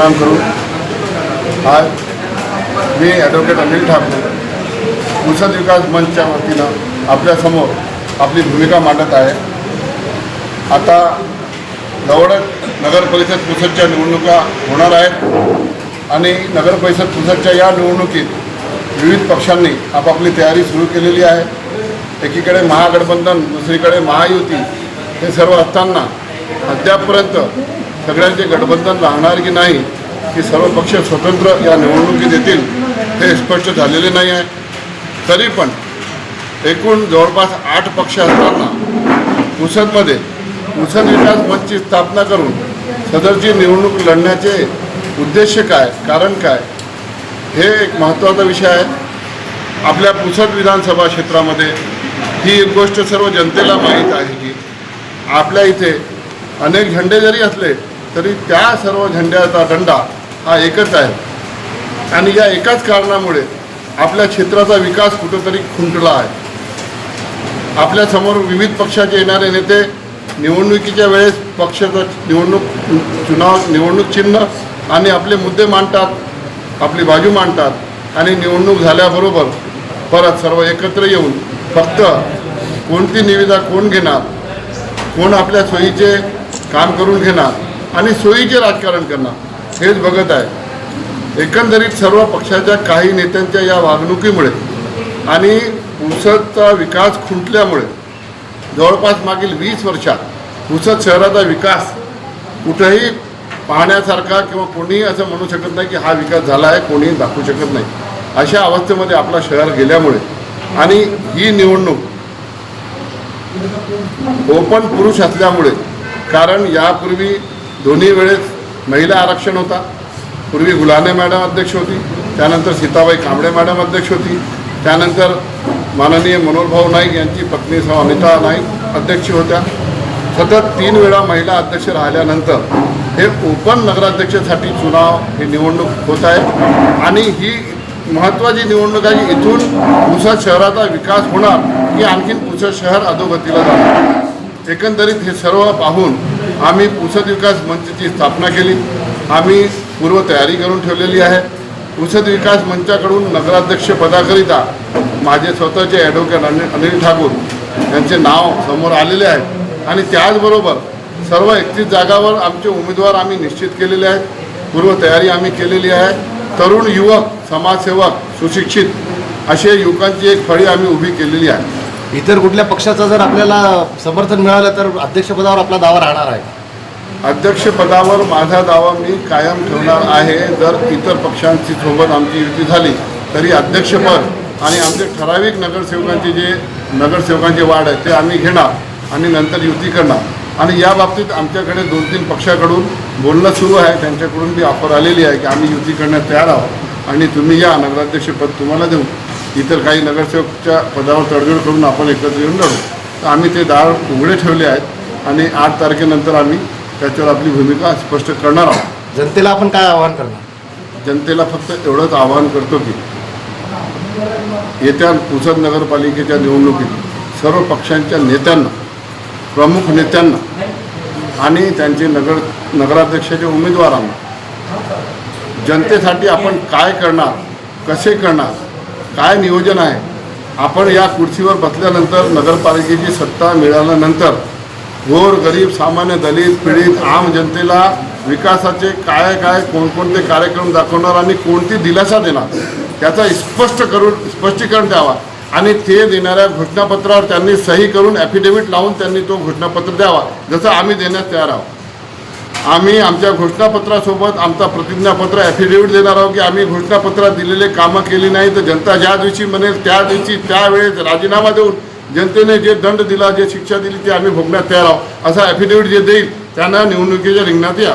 प्रणाम करू. आज मी ॲडव्होकेट अनिल ठाकूर पुसद विकास मंचच्या वतीनं आपल्यासमोर आपली भूमिका मांडत आहे. आता जवळच नगर परिषद पुसदच्या निवडणुका होणार आहेत आणि नगर परिषद पुसदच्या या निवडणुकीत विविध पक्षांनी आपापली तयारी सुरू केलेली आहे. एकीकडे महागठबंधन दुसरीकडे महायुती हे सर्व असताना अद्यापपर्यंत सगळ्यांचे गठबंधन राहणार की नाही की सर्व पक्ष स्वतंत्र या निवडणुकीत येतील हे स्पष्ट झालेले नाही आहे. तरी पण एकूण जवळपास आठ पक्ष असताना पुसदमध्ये पुसद विकास मंचची स्थापना करून सदरची निवडणूक लढण्याचे उद्देश काय कारण काय हे एक महत्त्वाचा विषय आहे. आपल्या पुसद विधानसभा क्षेत्रामध्ये ही एक गोष्ट सर्व जनतेला माहीत आहे की आपल्या इथे अनेक झेंडे जरी असले तरी त्या सर्व झेंड्याचा दंडा हा एकच आहे. आणि या एकाच कारणामुळे आपल्या क्षेत्राचा विकास कुठंतरी खुंटला आहे. आपल्यासमोर विविध पक्षाचे येणारे नेते निवडणुकीच्या वेळेस पक्षाचं निवडणूक चुनाव निवडणूक चिन्ह आणि आपले मुद्दे मांडतात आपली बाजू मांडतात आणि निवडणूक झाल्याबरोबर परत सर्व एकत्र येऊन फक्त कोणती निविदा कोण घेणार कोण आपल्या सोयीचे काम करून घेणार आणि सोयीचे राजकारण करणार. हेच बघत आहे. एकंदरीत सर्व पक्षाच्या काही नेत्यांच्या या वागणुकीमुळे आणि पुसदचा विकास खुंटल्यामुळे जवळपास मागील वीस वर्षात पुसद शहराचा विकास कुठेही पाहण्यासारखा किंवा कोणीही असं म्हणू शकत नाही की हा विकास झाला आहे कोणीही दाखवू शकत नाही. अशा अवस्थेमध्ये आपला शहर गेल्यामुळे आणि ही निवडणूक ओपन पुरुष असल्यामुळे कारण यापूर्वी दोन्ही वेळेस महिला आरक्षण होता. पूर्वी गुलाने मॅडम अध्यक्ष होती त्यानंतर सीताबाई कांबळे मॅडम अध्यक्ष होती त्यानंतर माननीय मनोहरभाऊ नाईक यांची पत्नी सौ अनिता नाईक अध्यक्ष होत्या. सतत तीन वेळा महिला अध्यक्ष राहिल्यानंतर हे ओपन नगराध्यक्षासाठी चुनाव ही निवडणूक होत आहे. आणि ही महत्त्वाची निवडणूक आहे इथून पुसद शहराचा विकास होणार की आणखीन पुसद शहर अधोगतीला जाणार. एकंदरीत हे सर्व पाहून आम्ही पुसद विकास मंचची स्थापना केली. आम्ही पूर्वतयारी करून ठेवलेली आहे. पुसद विकास मंचाकडून नगराध्यक्ष पदाकरिता माझे स्वतःचे ॲडव्होकेट अनिल अनिल ठाकूर यांचे नाव समोर आलेले आहे आणि त्याचबरोबर सर्व एकतीस जागावर आमचे उमेदवार आम्ही निश्चित केलेले आहेत. पूर्वतयारी आम्ही केलेली आहे. तरुण युवक समाजसेवक सुशिक्षित असे युवकांची एक फळी आम्ही उभी केलेली आहे. इतर कुठल्या पक्षाचं जर आपल्याला समर्थन मिळालं तर अध्यक्षपदावर आपला दावा राहणार आहे. अध्यक्षपदावर माझा दावा मी कायम ठेवणार आहे. जर इतर पक्षांची सोबत आमची युती झाली तरी अध्यक्षपद आणि आमचे ठराविक नगरसेवकांचे जे नगरसेवकांचे वाढ आहे ते आम्ही घेणार आणि नंतर युती करणार. आणि या बाबतीत आमच्याकडे दोन तीन पक्षाकडून बोलणं सुरू आहे. त्यांच्याकडून बी ऑफर आलेली आहे की आम्ही युती करण्यास तयार आहोत. आणि तुम्ही या नगराध्यक्षपद तुम्हाला देऊ. इतर काही नगरसेवकच्या पदावर तडजोड करून आपण एकत्र येऊन लढू. तर आम्ही ते दार उघडे ठेवले आहेत आणि आठ तारखेनंतर आम्ही त्याच्यावर आपली भूमिका स्पष्ट करणार आहोत. जनतेला आपण काय आवाहन करणार? जनतेला फक्त एवढंच आवाहन करतो की येत्या पुसद नगरपालिकेच्या निवडणुकीत सर्व पक्षांच्या नेत्यांना प्रमुख नेत्यांना आणि त्यांचे नगर नगराध्यक्षाच्या उमेदवारांना जनतेसाठी आपण काय करणार कसे करणार काय नियोजन आहे? आपण या खुर्चीवर बसल्यानंतर नगरपालिकेची सत्ता मिळाल्यानंतर गोर गरीब सामान्य दलित पीडित आम जनतेला विकासाचे काय काय कोणकोणते कार्यक्रम दाखवणार आणि कोणती दिलासा देणार त्याचा स्पष्ट करून स्पष्टीकरण द्यावा. आणि ते देणाऱ्या घोषणापत्रावर त्यांनी सही करून ॲफिडेव्हिट लावून त्यांनी तो घोषणापत्र द्यावा जसं आम्ही देण्यास तयार आहोत. आम्ही आमच्या घोषणापत्रासोबत आमचा प्रतिज्ञापत्र ॲफिडेव्हिट देणार आहोत की आम्ही घोषणापत्रात दिलेले कामं केली नाही तर जनता ज्या दिवशी म्हणेल त्या दिवशी त्यावेळेस राजीनामा देऊन जनतेने जे दंड दिला जे शिक्षा दिली ते आम्ही भोगण्यात तयार आहोत. असा ॲफिडेव्हिट जे देईल त्यांना निवडणुकीच्या रिंगणात या.